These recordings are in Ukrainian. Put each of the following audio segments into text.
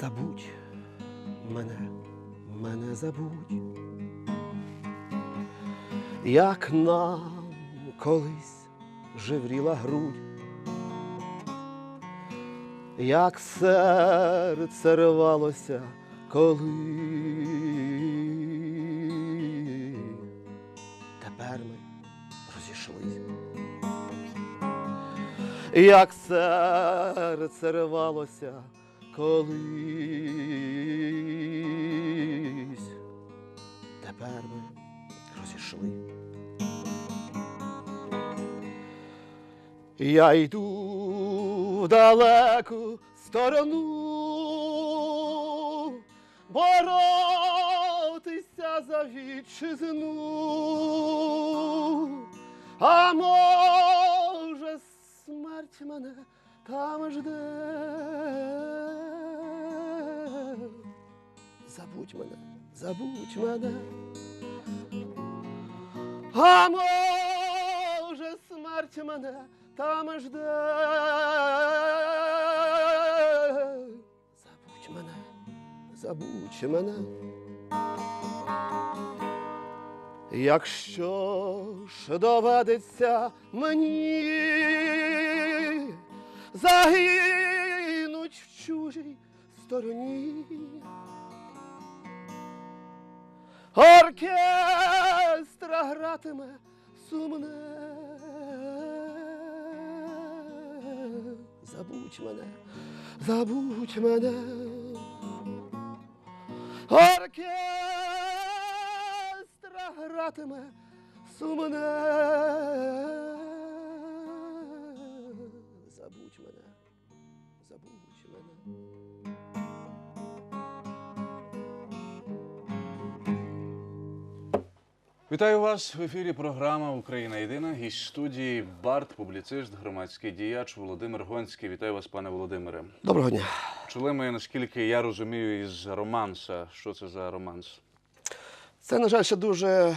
Забудь мене, мене забудь, як нам колись живріла грудь, як серце рвалося, коли тепер ми розійшлись. Як серце рвалося колись, тепер ми розійшли. Я йду в далеку сторону боротися за вітчизну. А може, смерть мене там жде. Забудь мене, забудь мене. А може, смерть мене там жде. Забудь мене, забудь мене. Якщо ж доведеться мені загинуть в чужій стороні, оркестра гратиме сумне. Забудь мене, забудь мене. Оркестра гратиме сумне. Вітаю вас в ефірі. Програма Україна Єдина. Гість студії Барт, публіцист, громадський діяч Володимир Гонський. Вітаю вас, пане Володимире. Доброго дня. Чули ми, наскільки я розумію, із романса. Що це за романс? Це, на жаль, ще дуже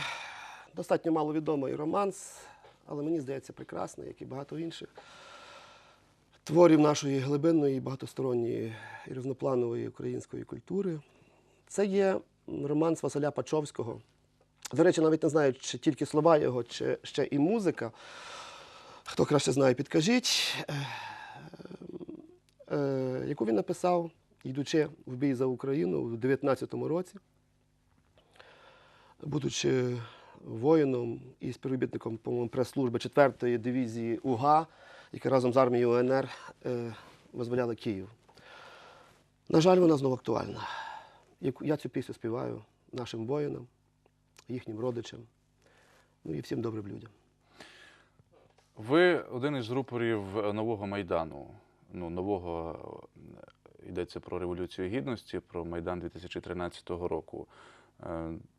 достатньо маловідомий романс, але мені здається прекрасний, як і багато інших творів нашої глибинної, багатосторонньої і різнопланової української культури. Це є романс Василя Пачовського. До речі, навіть не знаю, чи тільки слова його, чи ще і музика. Хто краще знає, підкажіть, Е, е, яку він написав, йдучи в бій за Україну у 19-му році будучи воїном і співробітником, прес-служби 4-ї дивізії УГА, яка разом з армією УНР е, визволяли Київ. На жаль, вона знову актуальна. Я цю пісню співаю нашим воїнам, їхнім родичам, ну і всім добрим людям. Ви один із рупорів нового майдану. Ну, нового е, йдеться про Революцію Гідності, про Майдан 2013 року.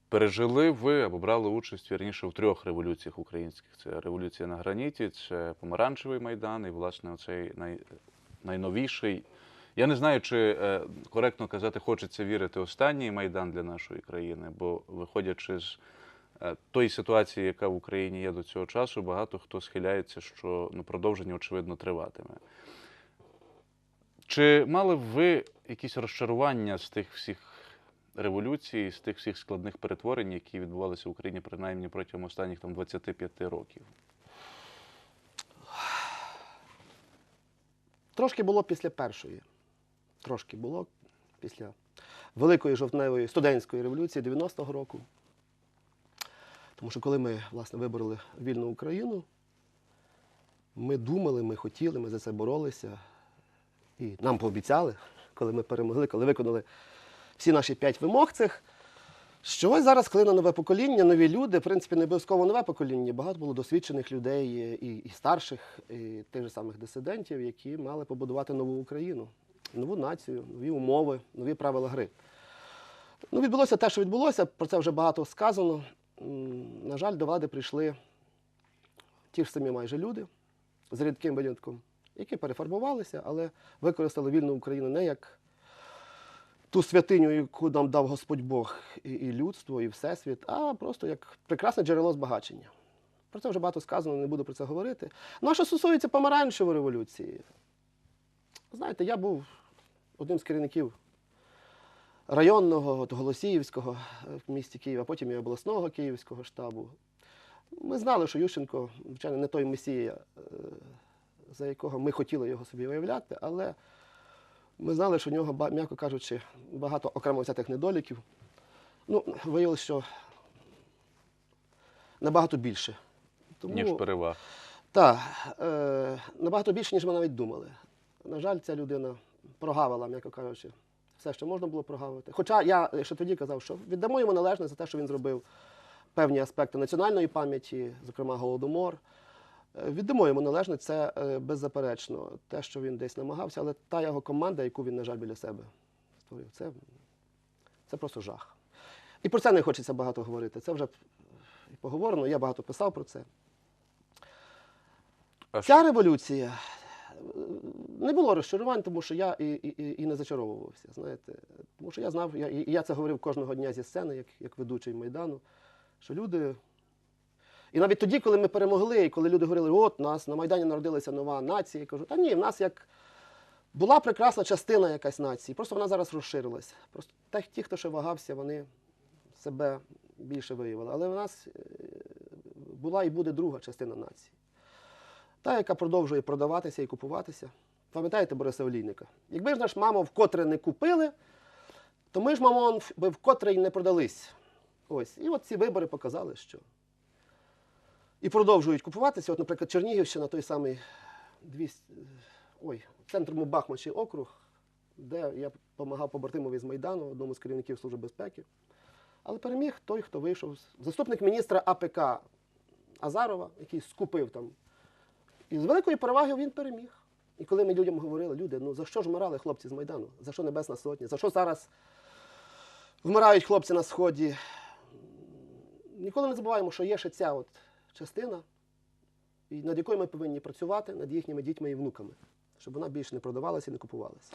Пережили ви або брали участь вірніше в трьох революціях українських: це революція на граніті, це помаранчевий майдан, і, власне, оцей най, найновіший. Я не знаю, чи е, коректно казати, хочеться вірити останній майдан для нашої країни, бо виходячи з е, тої ситуації, яка в Україні є до цього часу, багато хто схиляється, що ну, продовження, очевидно, триватиме. Чи мали ви якісь розчарування з тих всіх революцій, з тих всіх складних перетворень, які відбувалися в Україні принаймні протягом останніх там 25 років? Трошки було після першої. Трошки було після Великої жовтневої студентської революції 90-го року. Тому що коли ми власне вибороли вільну Україну, ми думали, ми хотіли, ми за це боролися. І нам пообіцяли, коли ми перемогли, коли виконали всі наші п'ять вимог цих, що ось зараз клине нове покоління, нові люди, в принципі, не обов'язково нове покоління. Багато було досвідчених людей і, і старших, і тих же самих дисидентів, які мали побудувати нову Україну, нову націю, нові умови, нові правила гри. Ну, відбулося те, що відбулося, про це вже багато сказано. На жаль, до влади прийшли ті ж самі майже люди з рідким винятком, які перефарбувалися, але використали вільну Україну не як ту святиню, яку нам дав Господь Бог і, і людство, і Всесвіт, а просто як прекрасне джерело збагачення. Про це вже багато сказано, не буду про це говорити. Ну, а що стосується помаранчевої революції, знаєте, я був одним з керівників районного, Голосіївського е, в місті Києва, потім і обласного київського штабу. Ми знали, що Ющенко, звичайно, не той месія, е, за якого ми хотіли його собі уявляти, але ми знали, що в нього, м'яко кажучи, багато окремо взятих недоліків. Ну, виявилося, що набагато більше. Тому, Ніж переваг. Так, е, набагато більше, ніж ми навіть думали. На жаль, ця людина прогавила, м'яко кажучи, все, що можна було прогавити. Хоча я ще тоді казав, що віддамо йому належне за те, що він зробив певні аспекти національної пам'яті, зокрема Голодомор. Е, Віддамо йому належне, це е, беззаперечно те, що він десь намагався, але та його команда, яку він, на жаль, біля себе створив, це, це просто жах. І про це не хочеться багато говорити. Це вже і поговорено, я багато писав про це. А Ця революція е, не було розчарувань, тому що я і, і, і- і не зачаровувався. Знаєте, тому що я знав, я, і я це говорив кожного дня зі сцени, як, як ведучий Майдану, що люди. І навіть тоді, коли ми перемогли, і коли люди говорили, от нас на Майдані народилася нова нація, я кажу, та ні, в нас як була прекрасна частина якась нації, просто вона зараз розширилася. Просто ті, хто ще вагався, вони себе більше виявили. Але в нас е, була і буде друга частина нації. Та, яка продовжує продаватися і купуватися. Пам'ятаєте Бориса Олійника? Якби ж наш мамо вкотре не купили, то ми ж, мамон, би вкотре й не продались. Ось. І от ці вибори показали, що. І продовжують купуватися. От, наприклад, Чернігівщина, той самий 200, ой, центром Бахмачий округ, де я допомагав побратимові з Майдану, одному з керівників Служби безпеки. Але переміг той, хто вийшов. Заступник міністра АПК Азарова, який скупив там і з великої переваги він переміг. І коли ми людям говорили, люди, ну за що ж вмирали хлопці з Майдану? За що Небесна Сотня? За що зараз вмирають хлопці на Сході? Ніколи не забуваємо, що є ще ця от частина, над якою ми повинні працювати, над їхніми дітьми і внуками, щоб вона більше не продавалася і не купувалася.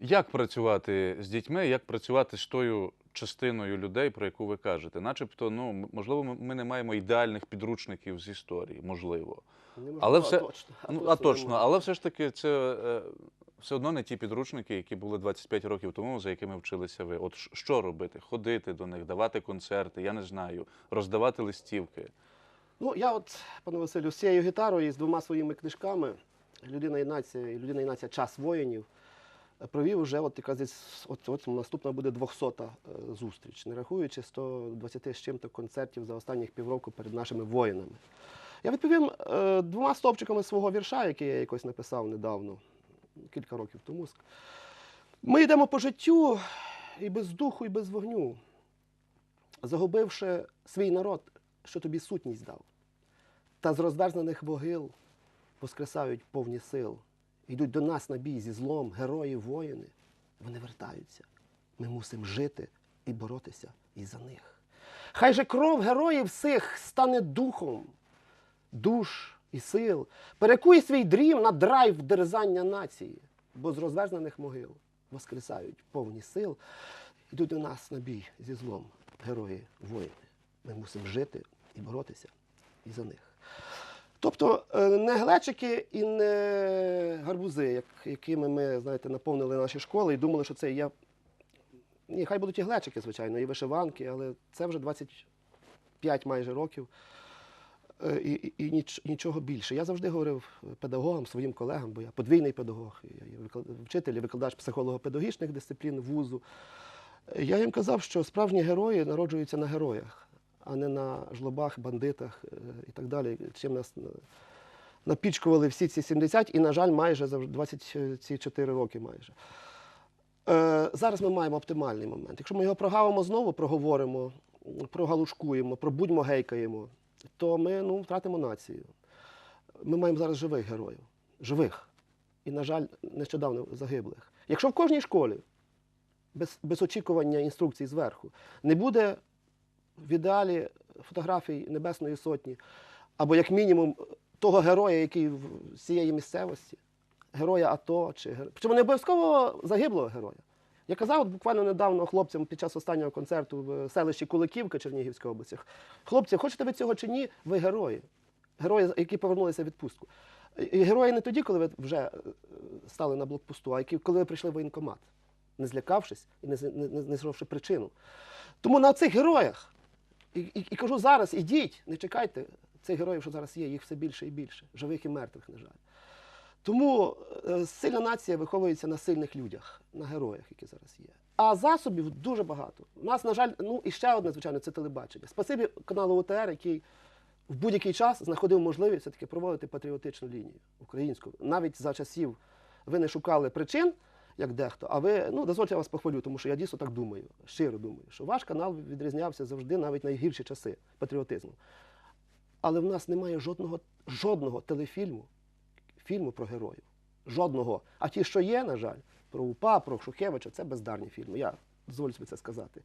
Як працювати з дітьми, як працювати з тою частиною людей, про яку ви кажете? Начебто, ну можливо, ми- не маємо ідеальних підручників з історії, можливо. Неможливо, Але а все- точно, Ну, а точно, але все ж таки, це е, все одно не ті підручники, які були 25 років тому, за якими вчилися ви. От що робити? Ходити до них, давати концерти, я не знаю, роздавати листівки. Ну, я от, пане Василю, з цією гітарою і з двома своїми книжками Людина і нація і Людина і нація час воїнів провів вже от якраз от, от наступна буде 200-та е, зустріч, не рахуючи 120 з чим-то концертів за останніх півроку перед нашими воїнами. Я відповім е, двома стовпчиками свого вірша, який я якось написав недавно, кілька років тому. Ми йдемо по життю і без духу, і без вогню, загубивши свій народ, що тобі сутність дав. Та з розверзнених могил воскресають повні сил. Йдуть до нас на бій зі злом, герої, воїни. Вони вертаються. Ми мусимо жити і боротися і за них. Хай же кров героїв всіх стане духом, душ і сил. Перекуй свій дрім на драйв дерзання нації, бо з розверзнених могил воскресають повні сил. Йдуть до нас на бій зі злом, герої, воїни. Ми мусимо жити і боротися і за них. Тобто е, не глечики і не гарбузи, як, якими ми знаєте, наповнили наші школи і думали, що це є. Ні, хай будуть і глечики, звичайно, і вишиванки, але це вже 25 майже років е, і, і, і ніч, нічого більше. Я завжди говорив педагогам, своїм колегам, бо я подвійний педагог, я є вчитель викладач психолого-педагогічних дисциплін вузу. Е, Я їм казав, що справжні герої народжуються на героях, а не на жлобах, бандитах е, і так далі. Чим нас е, напічкували всі ці 70 і, на жаль, майже завжди 24 роки майже. Е, зараз ми маємо оптимальний момент. Якщо ми його прогавимо знову, проговоримо, прогалушкуємо, пробудьмо гейкаємо, то ми ну, втратимо націю. Ми маємо зараз живих героїв. Живих. І, на жаль, нещодавно загиблих. Якщо в кожній школі без, без очікування інструкцій зверху не буде в ідеалі фотографій Небесної Сотні, або як мінімум того героя, який в- цієї місцевості, героя АТО, чи гер- причому не обов'язково загиблого героя. Я казав буквально недавно хлопцям під час останнього концерту в селищі Куликівка Чернігівської області. Хлопці, хочете ви цього чи ні, ви герої. Герої, які повернулися в відпустку. І герої не тоді, коли ви вже е, стали на блокпосту, а які, коли ви прийшли в воєнкомат, не злякавшись і не знайшовши причину. Тому на цих героях, і, і, і кажу зараз, ідіть, не чекайте цих героїв, що зараз є, їх все більше і більше, живих і мертвих, на жаль. Тому е, сильна нація виховується на сильних людях, на героях, які зараз є. А засобів дуже багато. У нас, на жаль, ну і ще одне, звичайно, це телебачення. Спасибі каналу ОТР, який в будь-який час знаходив можливість все-таки проводити патріотичну лінію українську. Навіть за часів ви не шукали причин, як дехто, а ви, ну, дозвольте я вас похвалю, тому що я дійсно так думаю, щиро думаю, що ваш канал відрізнявся завжди, навіть найгірші часи патріотизму. Але в нас немає жодного, жодного телефільму, фільму про героїв. Жодного. А ті, що є, на жаль, про УПА, про Шухевича, це бездарні фільми. Я дозволю собі це сказати.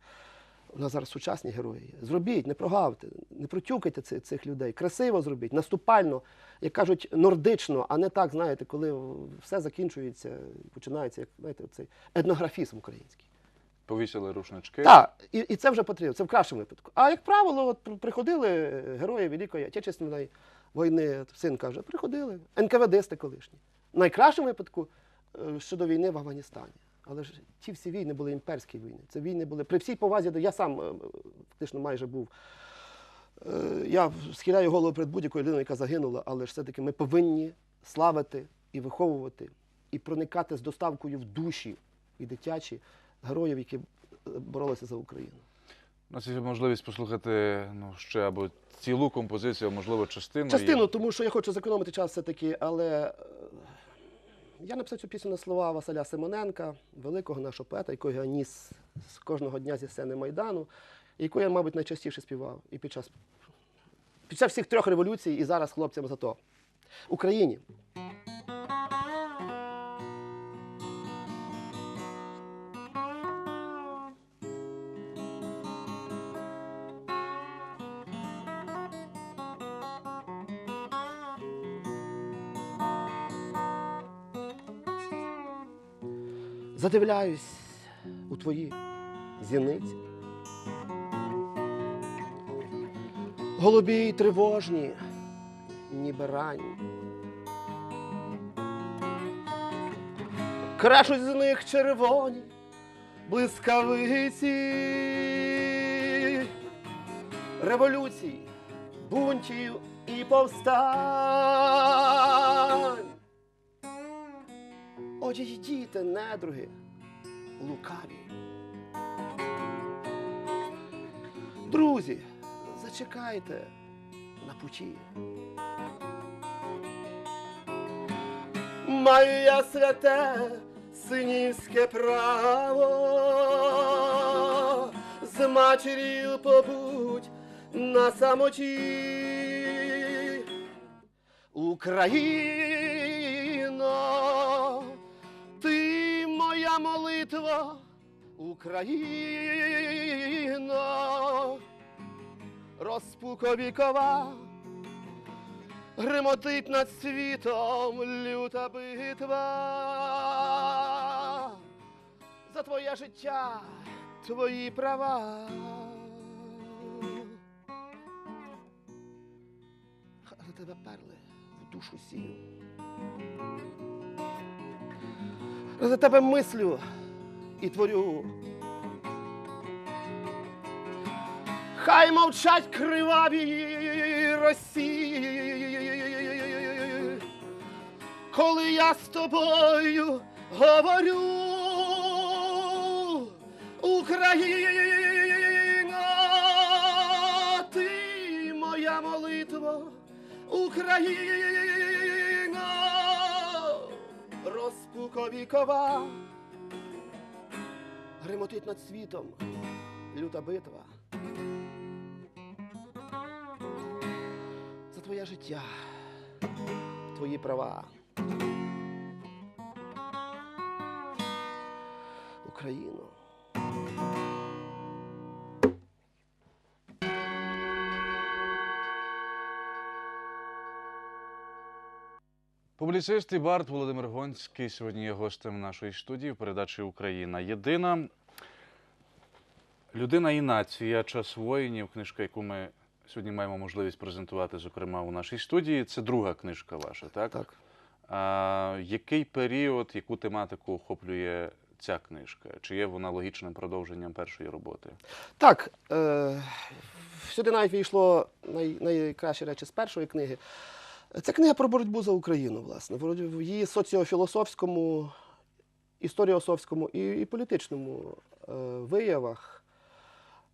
У нас зараз сучасні герої є. Зробіть, не прогавте, не протюкайте цих, цих людей. Красиво зробіть, наступально, як кажуть, нордично, а не так, знаєте, коли все закінчується, і починається, як знаєте, цей етнографізм український. Повісили рушнички. Так, і, і це вже потрібно, це в кращому випадку. А як правило, от приходили герої Великої Отечественної війни, син каже, приходили, НКВДсти колишні. В найкращому випадку е, щодо війни в Афганістані. Але ж ті всі війни були імперські війни. Це війни були при всій повазі, я сам е, фактично майже був. е, Я схиляю голову перед будь-якою людиною, яка загинула, але ж все-таки ми повинні славити і виховувати, і проникати з доставкою в душі і дитячі героїв, які е, боролися за Україну. У нас є можливість послухати ну, ще або цілу композицію, можливо, частину. Частину, тому що я хочу зекономити час все-таки, але я написав цю пісню на слова Василя Симоненка, великого нашого поета, якого я ніс з кожного дня зі сцени Майдану, яку я, мабуть, найчастіше співав і під час, під час всіх трьох революцій, і зараз хлопцям за то. Україні. Задивляюсь у твої зіниці. Голубі й тривожні, ніби ранні. Крашуть з них червоні блискавиці. Революцій, бунтів і повстань. Отже, йдіте, недруги, лукаві. Друзі, зачекайте на путі. Маю я святе синівське право, з матір'ю побудь на самоті. Україно, молитва, Україно, розпуковікова, гримотить над світом люта битва. За твоє життя, твої права. Хай тебе перли в душу сію. За тебе мислю і творю. Хай мовчать криваві Росії, коли я з тобою говорю, Україна, ти моя молитва, Україна, розпуковікова, гримотить над світом люта битва. За твоє життя, твої права. Україно. Публіцист і бард Володимир Гонський сьогодні є гостем нашої студії в передачі Україна Єдина. Людина і нація, час воїнів, книжка, яку ми сьогодні маємо можливість презентувати, зокрема, у нашій студії. Це друга книжка ваша, так? Так. А, який період, яку тематику охоплює ця книжка? Чи є вона логічним продовженням першої роботи? Так, е, сюди навіть війшло най, найкращі речі з першої книги. Це книга про боротьбу за Україну, власне, в її соціофілософському, історіософському і, і політичному е, виявах.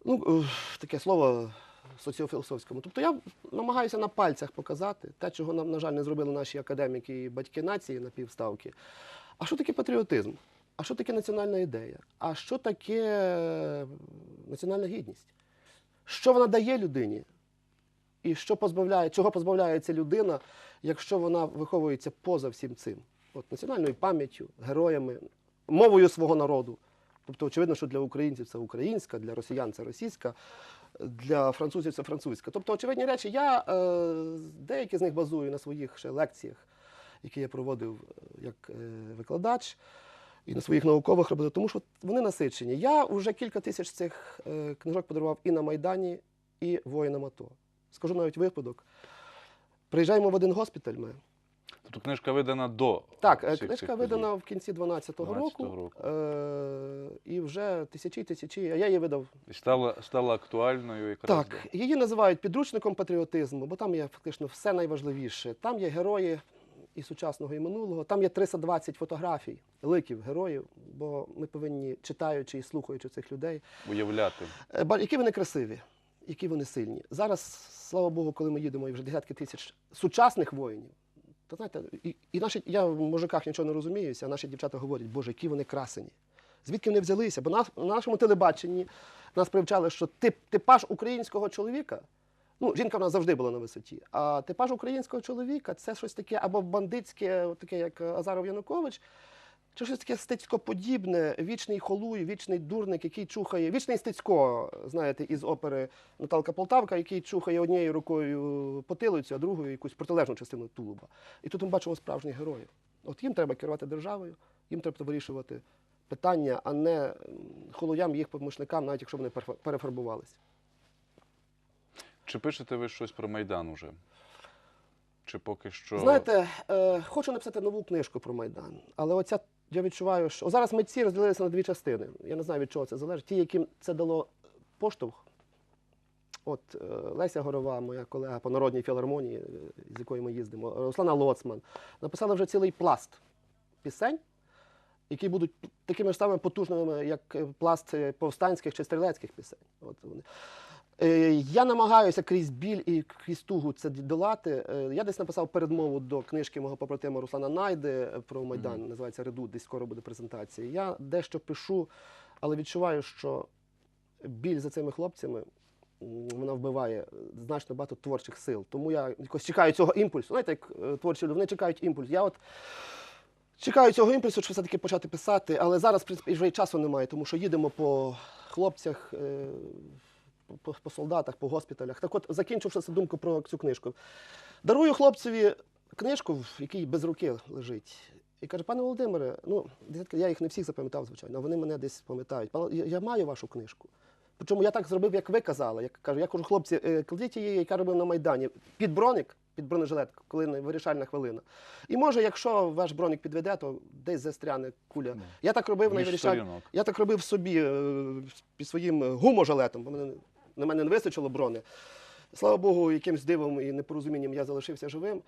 Ну, е, таке слово соціофілософському. Тобто я намагаюся на пальцях показати те, чого нам, на жаль, не зробили наші академіки і батьки нації на півставки. А що таке патріотизм? А що таке національна ідея? А що таке е, національна гідність? Що вона дає людині? І що позбавляє, чого позбавляється людина, якщо вона виховується поза всім цим? От національною пам'яттю, героями, мовою свого народу. Тобто, очевидно, що для українців це українська, для росіян це російська, для французів це французька. Тобто, очевидні речі, я е, деякі з них базую на своїх ще лекціях, які я проводив е, як е, викладач, і на своїх наукових роботах, тому що вони насичені. Я вже кілька тисяч цих е, книжок подарував і на Майдані, і воїнам АТО. Скажу навіть випадок. Приїжджаємо в один госпіталь ми. Тобто книжка видана до Так, е, всіх цих книжка подій. видана в кінці 12-го 12-го року. року. Е, і вже тисячі тисячі, а я її видав. І стала, стала актуальною якраз. Так, її називають підручником патріотизму, бо там є фактично все найважливіше. Там є герої і сучасного, і минулого. Там є 320 фотографій, ликів героїв, бо ми повинні, читаючи і слухаючи цих людей, Уявляти. Е, ба- Які вони красиві, які вони сильні. Зараз, слава Богу, коли ми їдемо і вже десятки тисяч сучасних воїнів, то знаєте, і, і наші, я в мужиках нічого не розуміюся, а наші дівчата говорять, Боже, які вони красені. Звідки вони взялися? Бо на, на нашому телебаченні нас привчали, що тип, типаж українського чоловіка. Ну, жінка в нас завжди була на висоті. А типаж українського чоловіка це щось таке або бандитське, таке, як Азаров Янукович, чи щось таке стецькоподібне, вічний холуй, вічний дурник, який чухає, вічний стецько, знаєте, із опери Наталка Полтавка, який чухає однією рукою потилицю, а другою якусь протилежну частину тулуба. І тут ми бачимо справжніх героїв. От їм треба керувати державою, їм треба вирішувати питання, а не холуям їх помічникам, навіть якщо вони перефарбувалися. Чи пишете ви щось про Майдан уже? Чи поки що. Знаєте, е, хочу написати нову книжку про Майдан, але оця я відчуваю, що зараз митці розділилися на дві частини. Я не знаю, від чого це залежить. Ті, яким це дало поштовх. От е, Леся Горова, моя колега по народній філармонії, е, з якою ми їздимо, Руслана Лоцман, написала вже цілий пласт пісень, які будуть такими ж самими потужними, як е, пласт повстанських чи стрілецьких пісень. От вони. Е, Я намагаюся крізь біль і крізь тугу це долати. Е, Я десь написав передмову до книжки мого побратима Руслана Найди е, про Майдан, називається Редут, десь скоро буде презентація. Я дещо пишу, але відчуваю, що біль за цими хлопцями вона вбиває значно багато творчих сил. Тому я якось чекаю цього імпульсу. Знаєте, як творчі люди, вони чекають імпульс. Я от чекаю цього імпульсу, щоб все-таки почати писати, але зараз, в принципі, вже і часу немає, тому що їдемо по хлопцях. По, по солдатах, по госпіталях. Так от, закінчивши цю думку про цю книжку. Дарую хлопцеві книжку, в якій без руки лежить. І каже, пане Володимире, ну, я їх не всіх запам'ятав, звичайно, а вони мене десь пам'ятають. Я, я маю вашу книжку. Причому я так зробив, як ви казали. Я кажу, я кажу, хлопці, е, кладіть її, яка робив на Майдані, під броник, під бронежилет, коли не- вирішальна хвилина. І може, якщо ваш броник підведе, то десь застряне куля. Я так робив на Між Я так робив собі е, під своїм гуможалетом, бо мене, на мене не вистачило брони. Слава Богу, якимсь дивом і непорозумінням я залишився живим.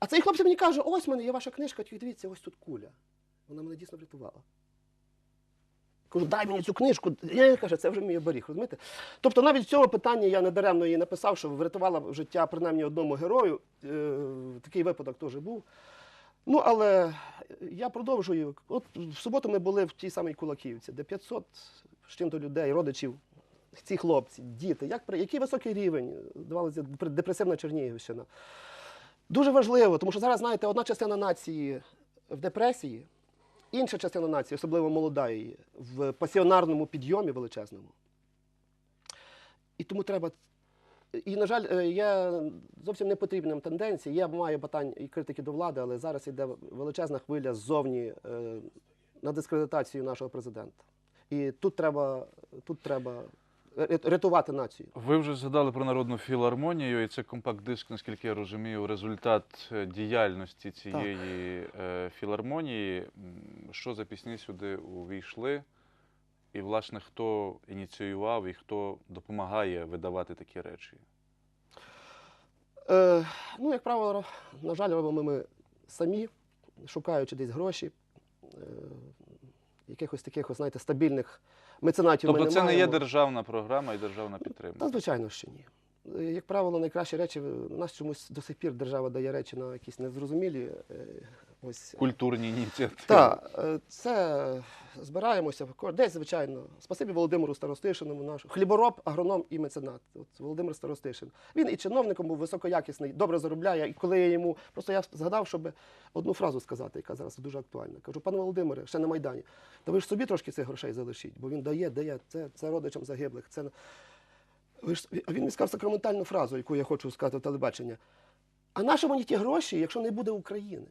А цей хлопець мені каже: ось мене є ваша книжка, тільки дивіться, ось тут куля. Вона мене дійсно врятувала. Кажу, дай мені цю книжку. Я каже, це вже мій оберіг, розумієте? Тобто навіть з цього питання я недаремно її написав, що врятувала життя принаймні одному герою. Е, такий випадок теж був. Ну, але я продовжую. От в суботу ми були в тій самій Кулаківці, де 500 з чим-то людей, родичів, ці хлопці, діти. Як, який високий рівень давалася депресивна Чернігівщина. Дуже важливо, тому що зараз, знаєте, одна частина нації в депресії, інша частина нації, особливо молода її, в пасіонарному підйомі величезному. І тому треба. І, на жаль, е, є зовсім не потрібні нам тенденції. Я маю питань і критики до влади, але зараз йде величезна хвиля ззовні е, на дискредитацію нашого президента. І тут треба, тут треба рятувати націю. Ви вже згадали про народну філармонію, і це компакт-диск, наскільки я розумію, результат е, діяльності цієї е, філармонії. Що за пісні сюди увійшли? І, власне, хто ініціював і хто допомагає видавати такі речі? Е, ну, як правило, на жаль, робимо ми самі, шукаючи десь гроші. Е, якихось таких, знаєте, стабільних меценатів ми Тобто не це не є державна програма і державна Та, підтримка. звичайно, що ні. Е, Як правило, найкращі речі, у нас чомусь до сих пір держава дає речі на якісь незрозумілі. Е, Ось, Культурні ініціативи. Так, е, це збираємося десь, звичайно. Спасибі Володимиру Старостишиному, нашому хлібороб, агроном і меценат. От Володимир Старостишин. Він і чиновником був високоякісний, добре заробляє. І коли я йому просто я згадав, щоб одну фразу сказати, яка зараз дуже актуальна. Кажу, пане Володимире, ще на Майдані. Та ви ж собі трошки цих грошей залишіть, бо він дає, дає. Це, це родичам загиблих. Це ви ж він мені сказав сакраментальну фразу, яку я хочу сказати в телебачення. А нащо мені ті гроші, якщо не буде України?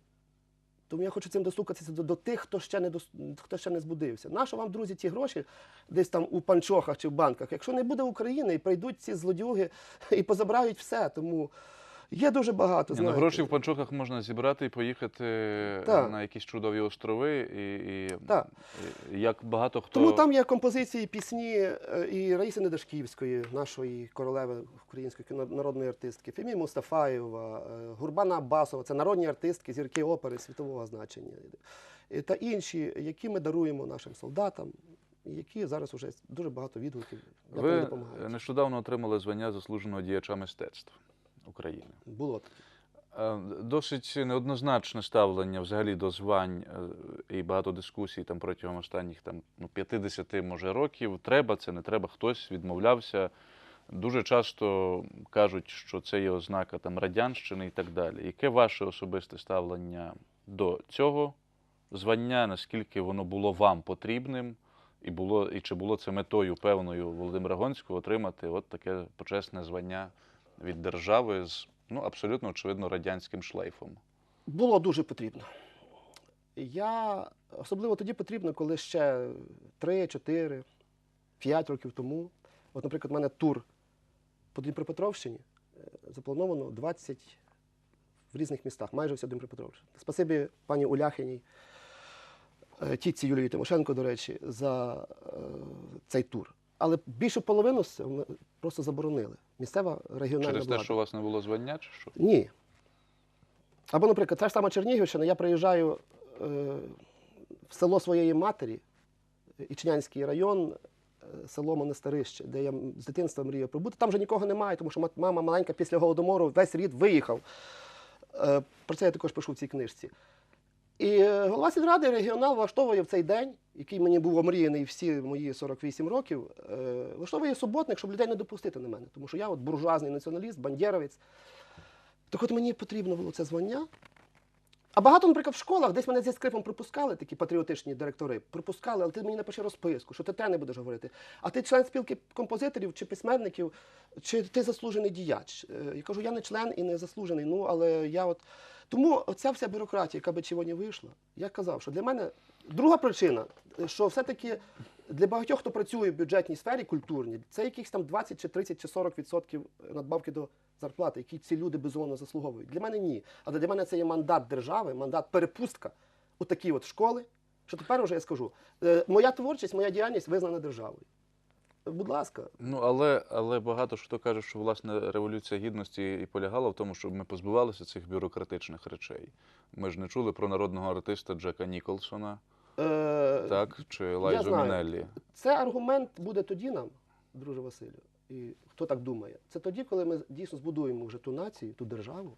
Тому я хочу цим достукатися до, до тих, хто ще не дос, хто ще не збудився. Нащо вам, друзі, ті гроші десь там у панчохах чи в банках? Якщо не буде України, і прийдуть ці злодюги і позабирають все. Тому є дуже багато. Ні, ну, гроші в панчохах можна зібрати і поїхати Так. на якісь чудові острови. І, і, Так. і як багато хто. Тому там є композиції, пісні е, і Раїси Недашківської, нашої королеви української народної артистки, Фемі Мустафаєва, е, Гурбана Аббасова, це народні артистки, зірки опери світового значення. Та інші, які ми даруємо нашим солдатам, які зараз вже дуже багато відгуків. Ви допомагають. нещодавно отримали звання заслуженого діяча мистецтв України. Було таке. Е, Досить неоднозначне ставлення взагалі до звань е, і багато дискусій там протягом останніх там, ну, 50 може років. Треба це, не треба, хтось відмовлявся. Дуже часто кажуть, що це є ознака там радянщини і так далі. Яке ваше особисте ставлення до цього звання? Наскільки воно було вам потрібним? І було, і чи було це метою певною Володимира Гонського отримати от таке почесне звання від держави з ну абсолютно очевидно радянським шлейфом? Було дуже потрібно. Я особливо тоді потрібно, коли ще 3, 4, 5 років тому. От, наприклад, у мене тур по Дніпропетровщині е, заплановано 20 в різних містах, майже вся Дніпропетровщина. Спасибі пані Уляхиній, е, тітці Юлії Тимошенко, до речі, за е, цей тур. Але більшу половину просто заборонили. Місцева регіональна Через те, що у вас не було звання, чи що? Ні. Або, наприклад, та ж сама Чернігівщина, я приїжджаю е, в село своєї матері, Ічнянський район, е, село Монастирище, де я з дитинства мріяв пробути. Там вже нікого немає, тому що мама маленька після голодомору, весь рід виїхав. Е, про це я також пишу в цій книжці. І е, голова сільради регіонал влаштовує в цей день, який мені був омріяний всі мої 48 років, е, влаштовує суботник, щоб людей не допустити на мене. Тому що я от буржуазний націоналіст, бандєровець. Так от мені потрібно було це звання. А багато, наприклад, в школах десь мене зі скрипом пропускали, такі патріотичні директори, пропускали, але ти мені напиши розписку, що ти те не будеш говорити. А ти член спілки композиторів чи письменників, чи ти заслужений діяч. Е, Я кажу, я не член і не заслужений. Ну, але я от. Тому оця вся бюрократія, яка би чого не вийшла, я казав, що для мене друга причина, е, що все-таки для багатьох, хто працює в бюджетній сфері культурній, це якихось там 20 чи 30 чи 40 відсотків надбавки до зарплати, які ці люди безумовно заслуговують. Для мене ні. Але для мене це є мандат держави, мандат перепустка у такі от школи. Що тепер вже я скажу, е, моя творчість, моя діяльність визнана державою. Будь ласка, Ну але, але багато хто каже, що власне революція гідності і полягала в тому, щоб ми позбувалися цих бюрократичних речей. Ми ж не чули про народного артиста Джека Ніколсона, е, так чи знаю. Мінеллі. Це аргумент буде тоді нам, друже Василю, і хто так думає. Це тоді, коли ми дійсно збудуємо вже ту націю, ту державу,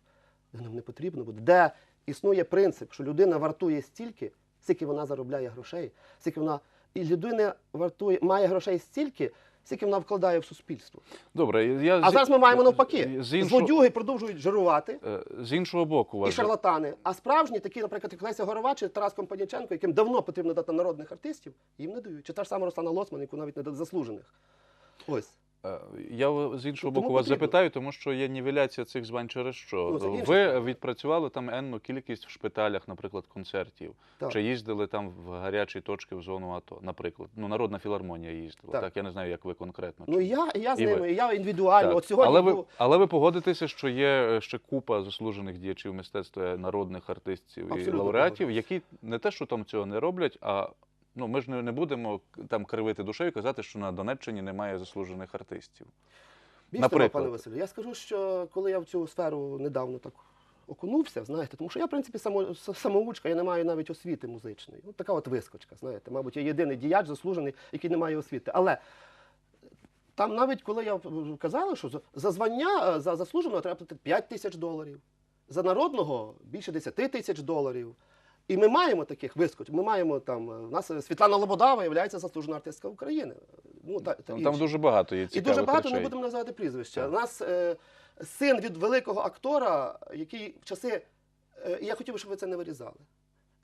де нам не потрібно буде, де існує принцип, що людина вартує стільки, скільки вона заробляє грошей, скільки вона і людина вартує, має грошей стільки, скільки вона вкладає в суспільство. Добре, я А зараз ми маємо навпаки. З іншого, Злодюги продовжують жирувати. е, з іншого боку, І шарлатани, а справжні, такі, наприклад, як Леся Горова чи Тарас Компаніченко, яким давно потрібно дати народних артистів, їм не дають. Чи та ж сама Руслана Лоцман, яку навіть не заслужених. Ось. Е, Я з іншого Тому боку вас потрібно. запитаю, тому що є нівеляція цих звань через що. Ну, Ви відпрацювали там енну кількість в шпиталях, наприклад, концертів. Так. Чи їздили там в гарячі точки в зону АТО, наприклад. Ну, Народна філармонія їздила. Так, Так. я не знаю, як ви конкретно. Ну я, я з І ви. ними, я індивідуально. Так. От сьогодні але, ви, був- але ви погодитеся, що є е, ще купа заслужених діячів мистецтва, народних артистів і лауреатів, які не те, що там цього не роблять, а ну ми ж не, не будемо там кривити душею і казати, що на Донеччині немає заслужених артистів. Більш того, пане Василю, я скажу, що коли я в цю сферу недавно так окунувся, знаєте, тому що я, в принципі, само, самоучка, я не маю навіть освіти музичної. От така от вискочка, знаєте. Мабуть, я єдиний діяч заслужений, який не має освіти. Але там навіть коли я казали, що за- за звання е, за заслуженого треба платити 5 тисяч доларів, за народного більше 10 тисяч доларів. І ми маємо таких вискочок. Ми маємо там, е, в нас е, Світлана Лободава є заслужена артистка України. Ну, та, та Там, там дуже багато є І дуже багато речей. не будемо називати прізвища. Так. У нас е, син від великого актора, який в часи. Е, я хотів, би, щоб ви це не вирізали.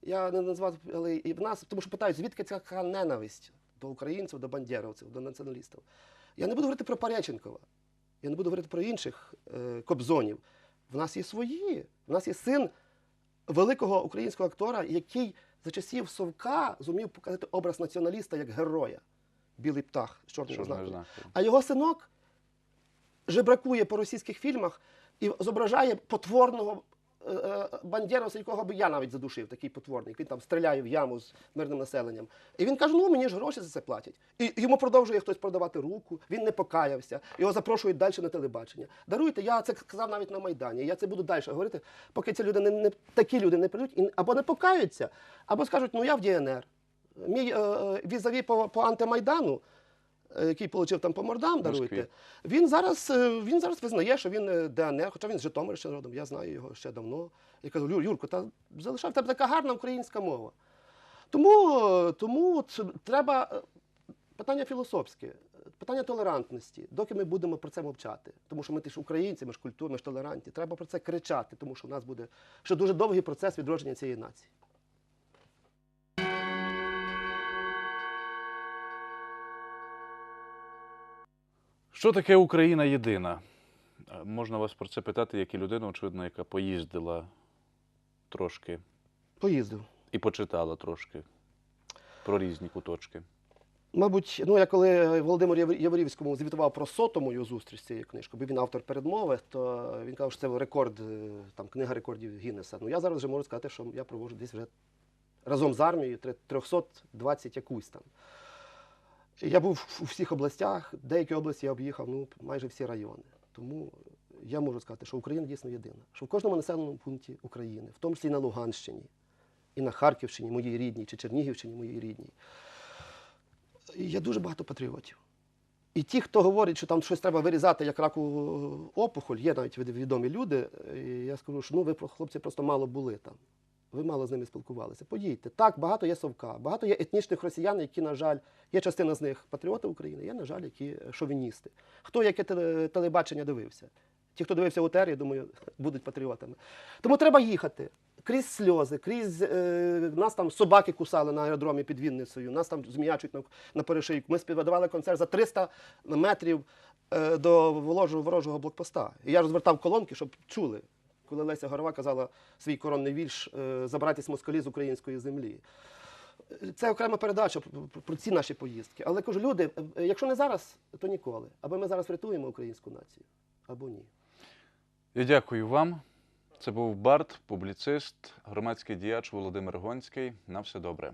Я не назвав, але і в нас, тому що питають, звідки ця ненависть до українців, до бандєровців, до націоналістів. Я не буду говорити про Паряченкова, я не буду говорити про інших е, кобзонів. В нас є свої. В нас є син великого українського актора, який за часів Совка зумів показати образ націоналіста як героя. Білий птах з чорним знаком. А його синок жебракує по російських фільмах і зображає потворного е, е, якого би я навіть задушив, такий потворний. Він там стріляє в яму з мирним населенням. І він каже: ну мені ж гроші за це платять. І йому продовжує хтось продавати руку, він не покаявся, його запрошують далі на телебачення. Даруйте, я це сказав навіть на Майдані. Я це буду далі говорити, поки ці люди не, не такі люди не прийдуть і або не покаються, або скажуть, ну я в ДНР. Мій е, е, візаві по, по антимайдану, який отримав там по мордам, даруйте. Він зараз, е, він зараз визнає, що він е, ДНР, хоча він з Житомирщини родом, я знаю його ще давно. Я кажу, Юр, Юрко, та залишай в тебе така гарна українська мова. Тому, е, тому от треба е, питання філософське, питання толерантності, доки ми будемо про це мовчати. Тому що ми ти ж українці, ми ж культурні, ми ж толерантні. Треба про це кричати, тому що в нас буде ще дуже довгий процес відродження цієї нації. Що таке Україна єдина? Е, Можна вас про це питати, як і людина, очевидно, яка поїздила трошки Поїздив. і почитала трошки про різні куточки. Мабуть, ну я коли Володимир Яворівському звітував про соту мою зустріч з цією книжкою, бо він автор передмови, то він казав, що це рекорд, е, там книга рекордів Гіннеса. Ну я зараз вже можу сказати, що я проводжу десь вже разом з армією 320 якусь там. Я був у всіх областях, деякі області я об'їхав, ну майже всі райони. Тому я можу сказати, що Україна дійсно єдина. Що в кожному населеному пункті України, в тому числі і на Луганщині, і на Харківщині, моїй рідній, чи Чернігівщині, моїй рідній, є дуже багато патріотів. І ті, хто говорить, що там щось треба вирізати, як раку опухоль, є навіть відомі люди. І я скажу, що ну ви хлопці просто мало були там. Ви мало з ними спілкувалися. Поїдьте. Так, багато є совка, багато є етнічних росіян, які, на жаль, є частина з них патріоти України, є, на жаль, які шовіністи. Хто яке телебачення дивився? Ті, хто дивився ОТР, я думаю, будуть патріотами. Тому треба їхати. Крізь сльози, крізь е, нас там собаки кусали на аеродромі під Вінницею, нас там зміячуть на, на перешийку. Ми співдавали концерт за 300 метрів е, до ворожого, ворожого блокпоста. І я розвертав колонки, щоб чули, коли Леся Горова казала свій коронний вірш е, Забратись москалі з української землі. Е, Це окрема передача про, ці наші поїздки. Але кажу, люди, е, якщо не зараз, то ніколи. Або ми зараз врятуємо українську націю, або ні. Я дякую вам. Це був Барт, публіцист, громадський діяч Володимир Гонський. На все добре.